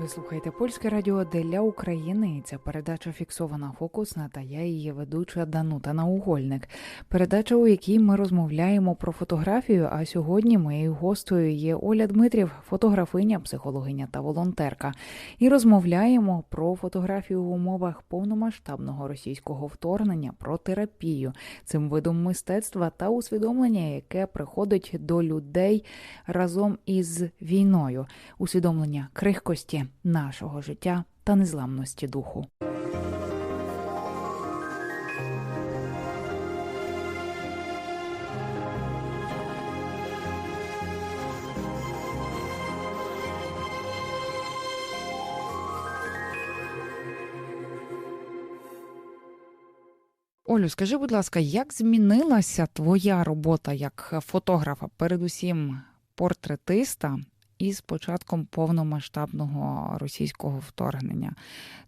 Ви слухаєте польське радіо для України. Ця передача фіксована фокусна та я її ведуча Данута Наугольник. Передача, у якій ми розмовляємо про фотографію. А сьогодні моєю гостею є Оля Дмитрів, фотографиня, психологиня та волонтерка. І розмовляємо про фотографію в умовах повномасштабного російського вторгнення, про терапію цим видом мистецтва та усвідомлення, яке приходить до людей разом із війною, усвідомлення крихкості нашого життя та незламності духу. Олю, скажи, будь ласка, як змінилася твоя робота як фотографа, передусім портретиста, із початком повномасштабного російського вторгнення?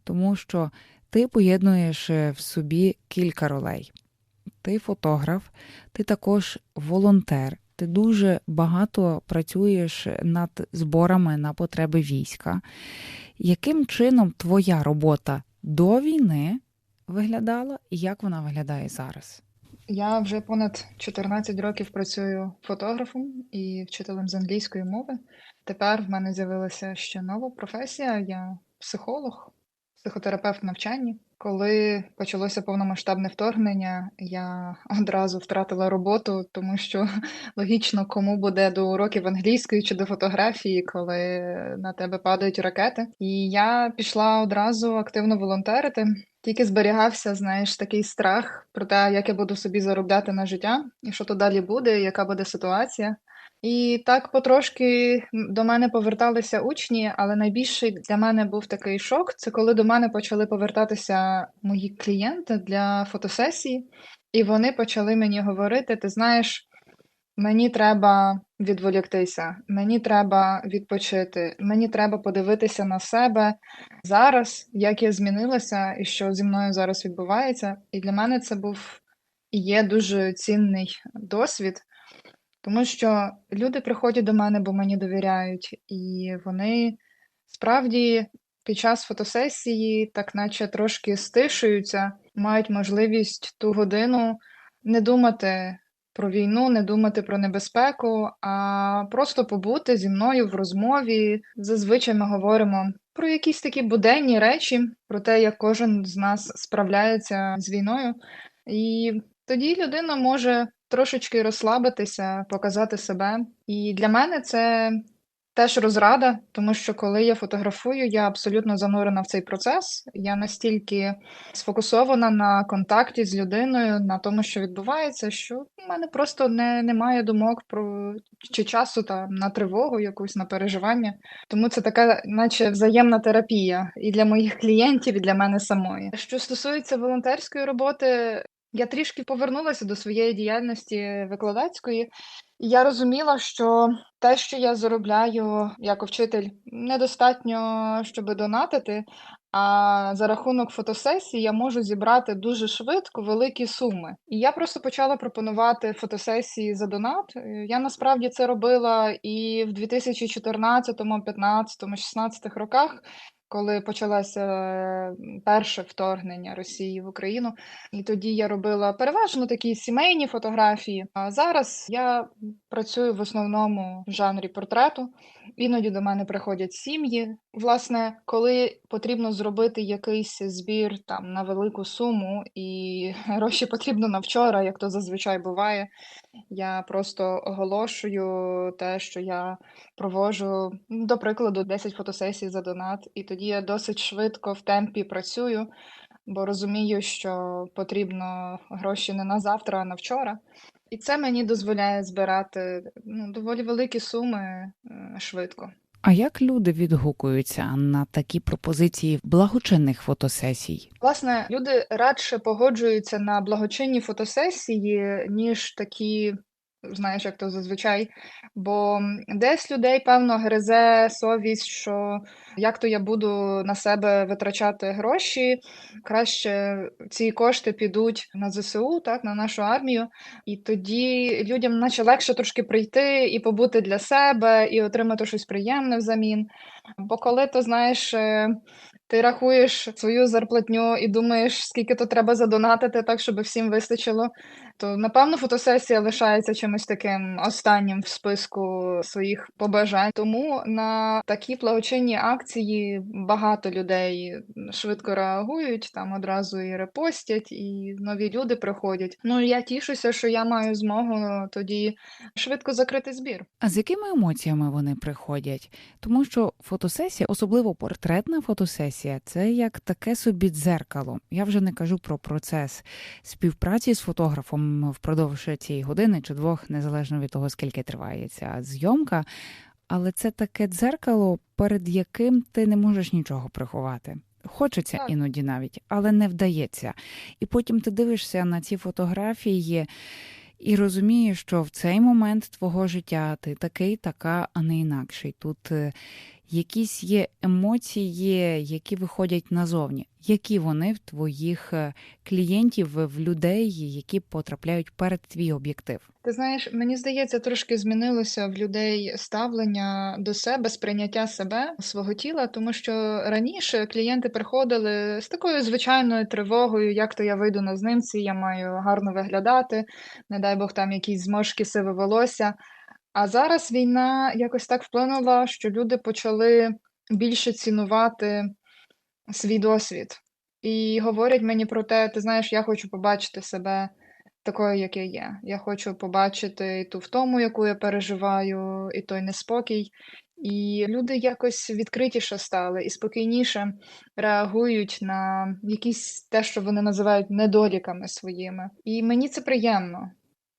Тому що ти поєднуєш в собі кілька ролей. Ти фотограф, ти також волонтер, ти дуже багато працюєш над зборами на потреби війська. Яким чином твоя робота до війни виглядала і як вона виглядає зараз? Я вже понад 14 років працюю фотографом і вчителем з англійської мови. Тепер в мене з'явилася ще нова професія. Я психолог, психотерапевт в навчанні. Коли почалося повномасштабне вторгнення, я одразу втратила роботу, тому що логічно, кому буде до уроків англійської чи до фотографії, коли на тебе падають ракети. І я пішла одразу активно волонтерити. Тільки зберігався, знаєш, такий страх про те, як я буду собі заробляти на життя, і що то далі буде, яка буде ситуація. І так потрошки до мене поверталися учні, але найбільший для мене був такий шок. Це коли до мене почали повертатися мої клієнти для фотосесії, і вони почали мені говорити: ти знаєш, мені треба відволіктися, мені треба відпочити, мені треба подивитися на себе зараз, як я змінилася і що зі мною зараз відбувається. І для мене це був і є дуже цінний досвід. Тому що люди приходять до мене, бо мені довіряють, і вони справді під час фотосесії, так наче трошки стишуються, мають можливість ту годину не думати про війну, не думати про небезпеку, а просто побути зі мною в розмові. Зазвичай ми говоримо про якісь такі буденні речі, про те, як кожен з нас справляється з війною. І тоді людина може трошечки розслабитися, показати себе. І для мене це теж розрада, тому що коли я фотографую, я абсолютно занурена в цей процес. Я настільки сфокусована на контакті з людиною, на тому, що відбувається, що в мене просто не, немає думок про чи часу та на тривогу, якусь на переживання. Тому це така, наче взаємна терапія і для моїх клієнтів, і для мене самої. Що стосується волонтерської роботи, я трішки повернулася до своєї діяльності викладацької, і я розуміла, що те, що я заробляю як вчитель, недостатньо, щоб донатити. А за рахунок фотосесії я можу зібрати дуже швидко великі суми. І я просто почала пропонувати фотосесії за донат. Я насправді це робила і в 2014, 2015, 2016 роках коли почалося перше вторгнення Росії в Україну, і тоді я робила переважно такі сімейні фотографії. А зараз я працюю в основному в жанрі портрету. Іноді до мене приходять сім'ї. Власне, коли потрібно зробити якийсь збір там на велику суму, і гроші потрібно на вчора, як то зазвичай буває. Я просто оголошую те, що я провожу, до прикладу, 10 фотосесій за донат, і тоді я досить швидко в темпі працюю, бо розумію, що потрібно гроші не на завтра, а на вчора. І це мені дозволяє збирати ну, доволі великі суми е, швидко. А як люди відгукуються на такі пропозиції благочинних фотосесій? Власне, люди радше погоджуються на благочинні фотосесії, ніж такі знаєш, як то зазвичай. Бо десь людей, певно, гризе совість, що як то я буду на себе витрачати гроші, краще ці кошти підуть на ЗСУ, так, на нашу армію. І тоді людям наче легше трошки прийти і побути для себе, і отримати щось приємне взамін. Бо коли то знаєш. е, Ти рахуєш свою зарплатню і думаєш, скільки то треба задонатити, так щоб всім вистачило. То напевно фотосесія лишається чимось таким останнім в списку своїх побажань. Тому на такі благочинні акції багато людей швидко реагують, там одразу і репостять, і нові люди приходять. Ну я тішуся, що я маю змогу тоді швидко закрити збір. А з якими емоціями вони приходять? Тому що фотосесія, особливо портретна фотосесія, це як таке собі дзеркало. Я вже не кажу про процес співпраці з фотографом впродовж цієї години чи двох, незалежно від того, скільки триває ця зйомка. Але це таке дзеркало, перед яким ти не можеш нічого приховати. Хочеться Так. іноді навіть, але не вдається. І потім ти дивишся на ці фотографії і розумієш, що в цей момент твого життя ти такий, така, а не інакший. Тут е, якісь є емоції, які виходять назовні. Які вони в твоїх е, клієнтів, в людей, які потрапляють перед твій об'єктив? Ти знаєш, мені здається, трошки змінилося в людей ставлення до себе, сприйняття себе, свого тіла, тому що раніше клієнти приходили з такою звичайною тривогою, як то я вийду на знимці, я маю гарно виглядати, не дай Бог там якісь зморшки сиве волосся. А зараз війна якось так вплинула, що люди почали більше цінувати свій досвід. І говорять мені про те, ти знаєш, я хочу побачити себе такою, як я є. Я хочу побачити і ту втому, яку я переживаю, і той неспокій. І люди якось відкритіше стали і спокійніше реагують на якісь те, що вони називають недоліками своїми. І мені це приємно.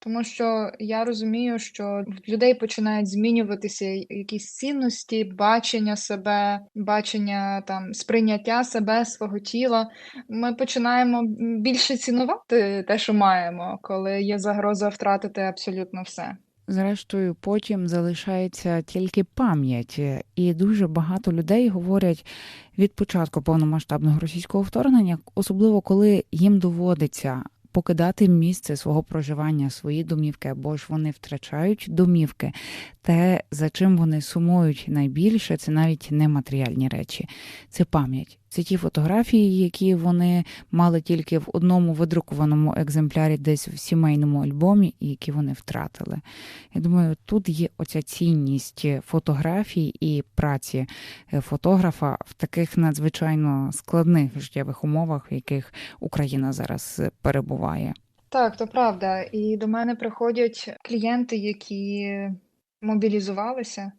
Тому що я розумію, що в людей починають змінюватися якісь цінності, бачення себе, бачення там сприйняття себе, свого тіла. Ми починаємо більше цінувати те, що маємо, коли є загроза втратити абсолютно все. Зрештою, потім залишається тільки пам'ять, і дуже багато людей говорять від початку повномасштабного російського вторгнення, особливо коли їм доводиться покидати місце свого проживання, свої домівки, або ж вони втрачають домівки. Те, за чим вони сумують найбільше, це навіть не матеріальні речі, це пам'ять. Це ті фотографії, які вони мали тільки в одному видрукованому екземплярі, десь в сімейному альбомі, і які вони втратили. Я думаю, тут є оця цінність фотографій і праці е, фотографа в таких надзвичайно складних життєвих умовах, в яких Україна зараз е, перебуває. Так, то правда. І до мене приходять клієнти, які мобілізувалися.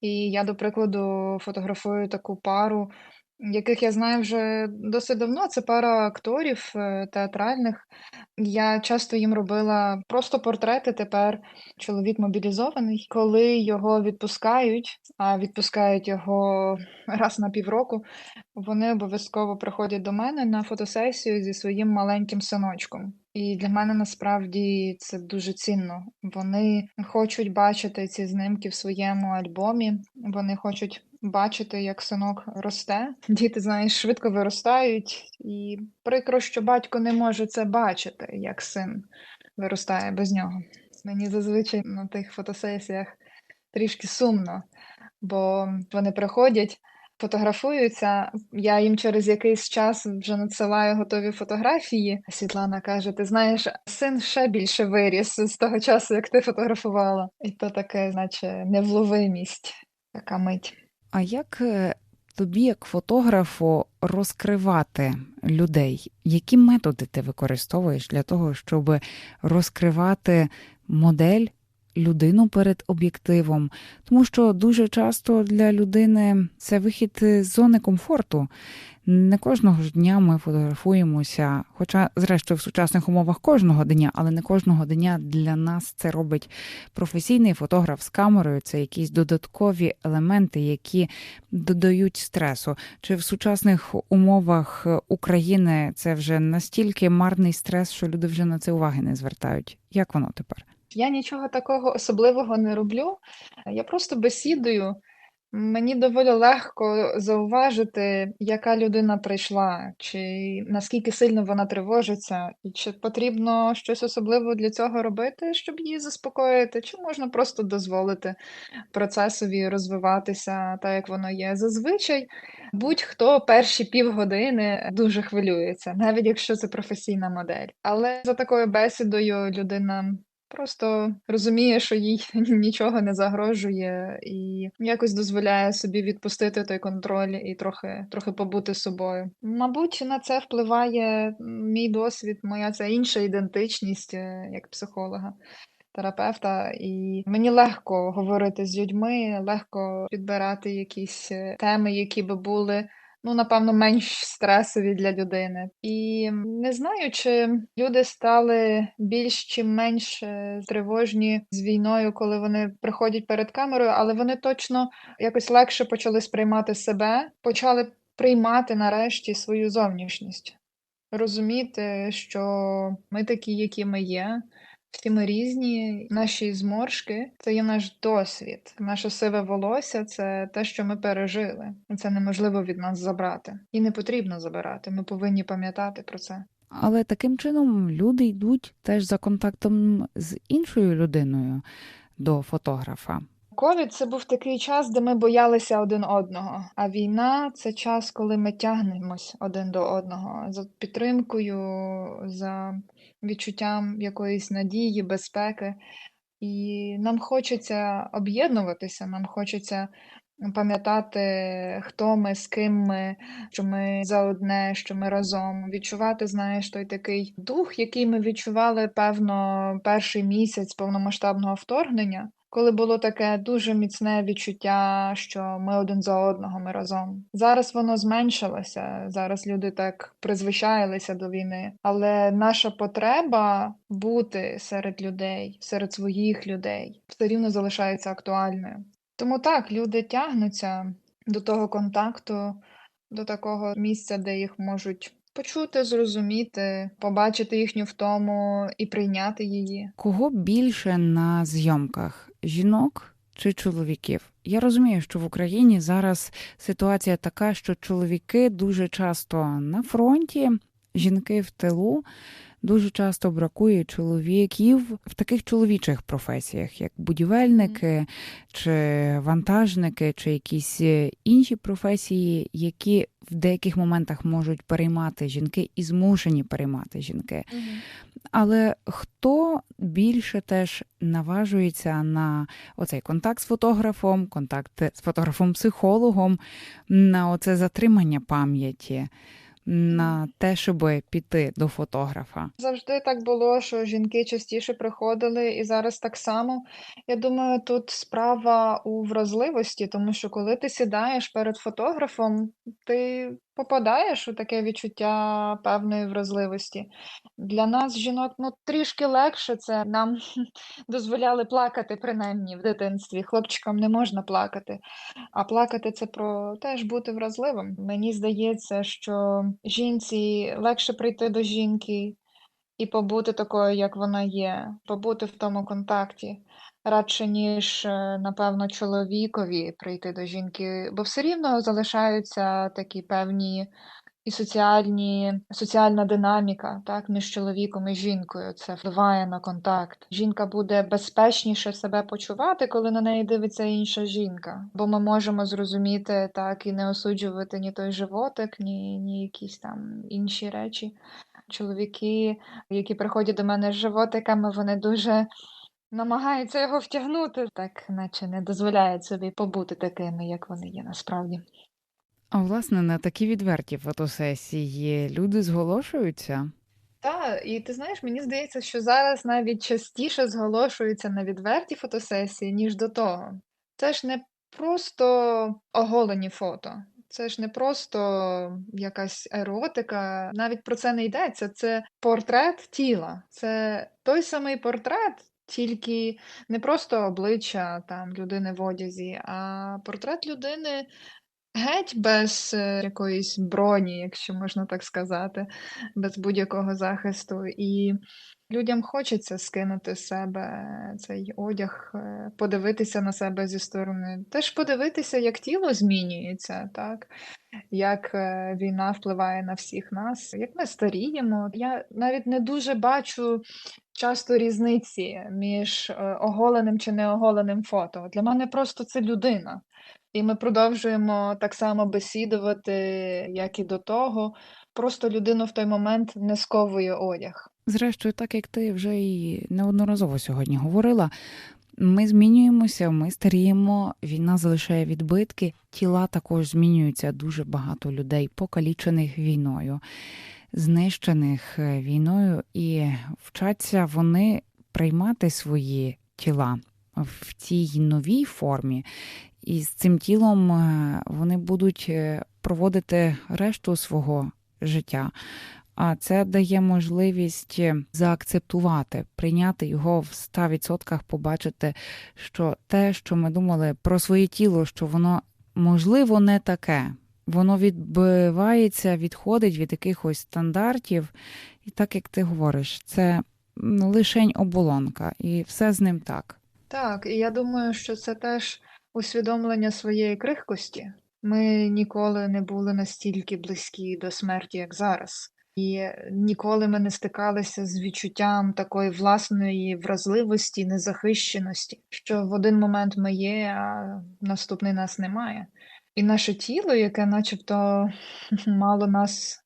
І я, до прикладу, фотографую таку пару, яких я знаю вже досить давно. Це пара акторів е, театральних. Я часто їм робила просто портрети. Тепер чоловік мобілізований. Коли його відпускають, а відпускають його раз на півроку, вони обов'язково приходять до мене на фотосесію зі своїм маленьким синочком. І для мене насправді це дуже цінно. Вони хочуть бачити ці знимки в своєму альбомі. Вони хочуть бачити, як синок росте. Діти, знаєш, швидко виростають, і прикро, що батько не може це бачити, як син виростає без нього. Мені зазвичай на тих фотосесіях трішки сумно, бо вони приходять. Фотографуються, я їм через якийсь час вже надсилаю готові фотографії. Світлана каже: Ти знаєш, син ще більше виріс з того часу, як ти фотографувала. І то таке, наче невловимість, така мить. А як е, тобі, як фотографу, розкривати людей? Які методи ти використовуєш для того, щоб розкривати модель? Людину перед об'єктивом, тому що дуже часто для людини це вихід з зони комфорту. Не кожного ж дня ми фотографуємося, хоча, зрештою, в сучасних умовах кожного дня, але не кожного дня для нас це робить професійний фотограф з камерою. Це якісь додаткові елементи, які додають стресу. Чи в сучасних умовах України це вже настільки марний стрес, що люди вже на це уваги не звертають? Як воно тепер? Я нічого такого особливого не роблю. Я просто бесідую. Мені доволі легко зауважити, яка людина прийшла, чи наскільки сильно вона тривожиться, і чи потрібно щось особливо для цього робити, щоб її заспокоїти, чи можна просто дозволити процесові розвиватися так, як воно є. Зазвичай будь-хто перші півгодини дуже хвилюється, навіть якщо це професійна модель. Але за такою бесідою людина Просто розуміє, що їй нічого не загрожує, і якось дозволяє собі відпустити той контроль і трохи трохи побути собою. Мабуть, на це впливає мій досвід, моя ця інша ідентичність е, як психолога. Терапевта, і мені легко говорити з людьми, легко підбирати якісь е, теми, які би були ну, напевно, менш стресові для людини. І не знаю, чи люди стали більш чи менш е, тривожні з війною, коли вони приходять перед камерою, але вони точно якось легше почали сприймати себе, почали приймати нарешті свою зовнішність. Розуміти, що ми такі, які ми є, всі ми різні, наші зморшки це є наш досвід. Наше сиве волосся це те, що ми пережили. Це неможливо від нас забрати. І не потрібно забирати. Ми повинні пам'ятати про це. Але таким чином люди йдуть теж за контактом з іншою людиною до фотографа. Ковід це був такий час, де ми боялися один одного. А війна це час, коли ми тягнемось один до одного за підтримкою, за відчуттям якоїсь надії, безпеки. І нам хочеться об'єднуватися, нам хочеться пам'ятати, хто ми, з ким ми, що ми за одне, що ми разом. Відчувати, знаєш, той такий дух, який ми відчували, певно, перший місяць повномасштабного вторгнення коли було таке дуже міцне відчуття, що ми один за одного, ми разом. Зараз воно зменшилося. Зараз люди так призвичаїлися до війни, але наша потреба бути серед людей, серед своїх людей, все рівно залишається актуальною. Тому так, люди тягнуться до того контакту, до такого місця, де їх можуть. Почути, зрозуміти, побачити їхню втому і прийняти її. Кого більше на зйомках? Жінок чи чоловіків. Я розумію, що в Україні зараз ситуація така, що чоловіки дуже часто на фронті, жінки в тилу. Дуже часто бракує чоловіків в таких чоловічих професіях, як будівельники, чи вантажники, чи якісь інші професії, які в деяких моментах можуть переймати жінки і змушені переймати жінки. Угу. Але хто більше теж наважується на оцей контакт з фотографом, контакт з фотографом-психологом, на оце затримання пам'яті? На те, щоб піти до фотографа? Завжди так було, що жінки частіше приходили, і зараз так само. Я думаю, тут справа у вразливості, тому що коли ти сідаєш перед фотографом, ти попадаєш у таке відчуття певної вразливості. Для нас, жінок, ну трішки легше це нам дозволяли плакати, принаймні в дитинстві. Хлопчикам не можна плакати. А плакати це про теж бути вразливим. Мені здається, що жінці легше прийти до жінки і побути такою, як вона є, побути в тому контакті радше, ніж, е, напевно, чоловікові прийти до жінки, бо все рівно залишаються такі певні і соціальні, соціальна динаміка, так, між чоловіком і жінкою. Це впливає на контакт. Жінка буде безпечніше себе почувати, коли на неї дивиться інша жінка. Бо ми можемо зрозуміти так і не осуджувати ні той животик, ні, ні якісь там інші речі. Чоловіки, які приходять до мене з животиками, вони дуже намагаються його втягнути, так наче не дозволяють собі побути такими, як вони є насправді. А власне на такі відверті фотосесії люди зголошуються. Так, і ти знаєш, мені здається, що зараз навіть частіше зголошуються на відверті фотосесії, ніж до того. Це ж не просто оголені фото, це ж не просто якась еротика, навіть про це не йдеться. Це портрет тіла, це той самий портрет, тільки не просто обличчя там людини в одязі, а портрет людини геть без е, якоїсь броні, якщо можна так сказати, без будь-якого захисту. І Людям хочеться скинути з себе цей одяг, е, подивитися на себе зі сторони. Теж подивитися, як тіло змінюється, так? Як е, війна впливає на всіх нас, як ми старіємо. Я навіть не дуже бачу часто різниці між е, оголеним чи неоголеним фото. Для мене просто це людина. І ми продовжуємо так само бесідувати, як і до того. Просто людину в той момент не сковує одяг. Зрештою, так як ти вже і неодноразово сьогодні говорила, ми змінюємося, ми старіємо, війна залишає відбитки, тіла також змінюються. Дуже багато людей, покалічених війною, знищених е, війною, і вчаться вони приймати свої тіла в цій новій формі. І з цим тілом е, вони будуть е, проводити решту свого життя. А це дає можливість заакцептувати, прийняти його в 100%, побачити, що те, що ми думали про своє тіло, що воно можливо не таке, воно відбивається, відходить від якихось стандартів, і так як ти говориш, це лишень оболонка, і все з ним так. Так, і я думаю, що це теж усвідомлення своєї крихкості. Ми ніколи не були настільки близькі до смерті, як зараз. І ніколи ми не стикалися з відчуттям такої власної вразливості, незахищеності, що в один момент ми є, а наступний нас немає. І наше тіло, яке начебто мало нас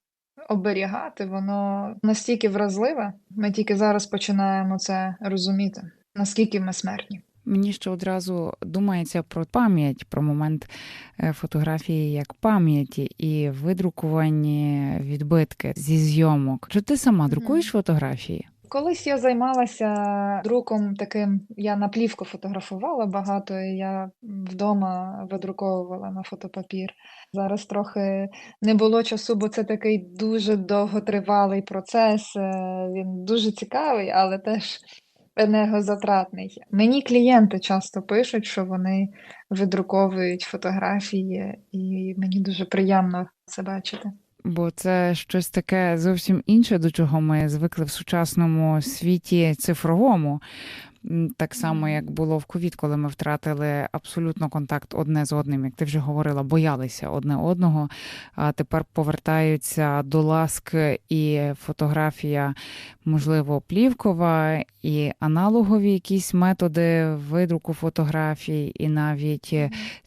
оберігати, воно настільки вразливе, ми тільки зараз починаємо це розуміти, наскільки ми смертні. Мені ще одразу думається про пам'ять, про момент е, фотографії як пам'яті і видрукувані відбитки зі зйомок. Чи ти сама друкуєш фотографії? Колись я займалася друком таким, я на плівку фотографувала багато, і я вдома видруковувала на фотопапір. Зараз трохи не було часу, бо це такий дуже довготривалий процес. е, Він дуже цікавий, але теж енергозатратний. Мені клієнти часто пишуть, що вони видруковують фотографії, і мені дуже приємно це бачити. Бо це щось таке зовсім інше, до чого ми звикли в сучасному світі цифровому. Так само, як було в ковід, коли ми втратили абсолютно контакт одне з одним, як ти вже говорила, боялися одне одного. А тепер повертаються до ласк і фотографія, можливо, плівкова, і аналогові якісь методи видруку фотографій, і навіть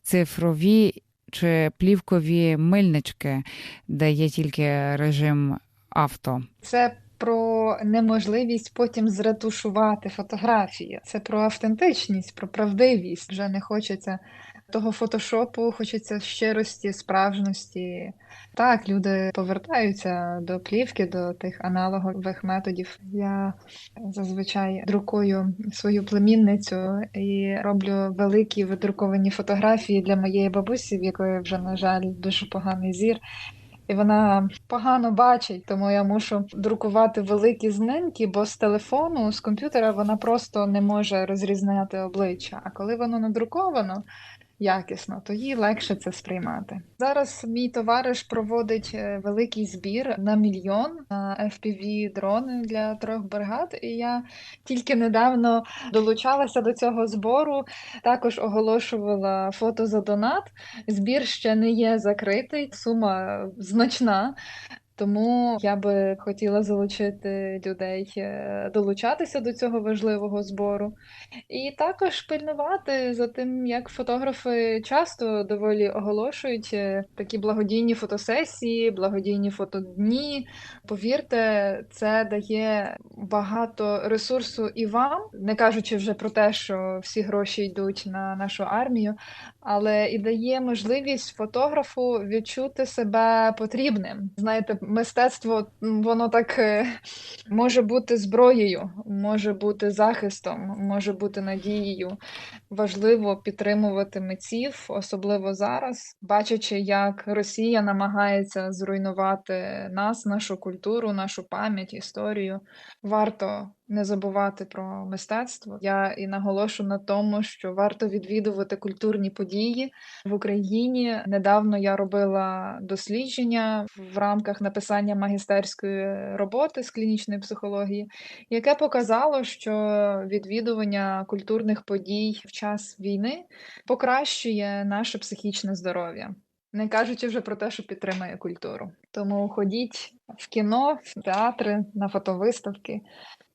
цифрові чи плівкові мильнички, де є тільки режим авто. Це про неможливість потім зретушувати фотографії. Це про автентичність, про правдивість. Вже не хочеться того фотошопу, хочеться щирості, справжності. Так, люди повертаються до плівки, до тих аналогових методів. Я зазвичай друкую свою племінницю і роблю великі видруковані фотографії для моєї бабусі, в якої вже, на жаль, дуже поганий зір. І вона погано бачить, тому я мушу друкувати великі знімки, бо з телефону, з комп'ютера вона просто не може розрізняти обличчя. А коли воно надруковано якісно, то їй легше це сприймати. Зараз мій товариш проводить е, великий збір на мільйон fpv дрони для трьох бригад. І я тільки недавно долучалася до цього збору. Також оголошувала фото за донат. Збір ще не є закритий, сума значна. Тому я би хотіла залучити людей е, долучатися до цього важливого збору, і також пильнувати за тим, як фотографи часто доволі оголошують е, такі благодійні фотосесії, благодійні фотодні. Повірте, це дає багато ресурсу і вам, не кажучи вже про те, що всі гроші йдуть на нашу армію, але і дає можливість фотографу відчути себе потрібним. Знаєте, мистецтво воно так е, може бути зброєю, може бути захистом, може бути надією. Важливо підтримувати митців, особливо зараз, бачачи, як Росія намагається зруйнувати нас, нашу культуру, нашу пам'ять, історію. Варто не забувати про мистецтво. Я і наголошу на тому, що варто відвідувати культурні події в Україні. Недавно я робила дослідження в рамках написання магістерської роботи з клінічної психології, яке показало, що відвідування культурних подій в час війни покращує наше психічне здоров'я. Не кажучи вже про те, що підтримує культуру. Тому ходіть в кіно, в театри, на фотовиставки.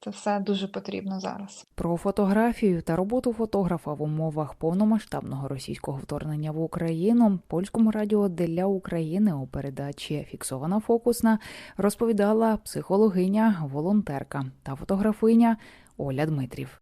Це все дуже потрібно зараз. Про фотографію та роботу фотографа в умовах повномасштабного російського вторгнення в Україну польському радіо для України у передачі Фіксована фокусна розповідала психологиня, волонтерка та фотографиня Оля Дмитрів.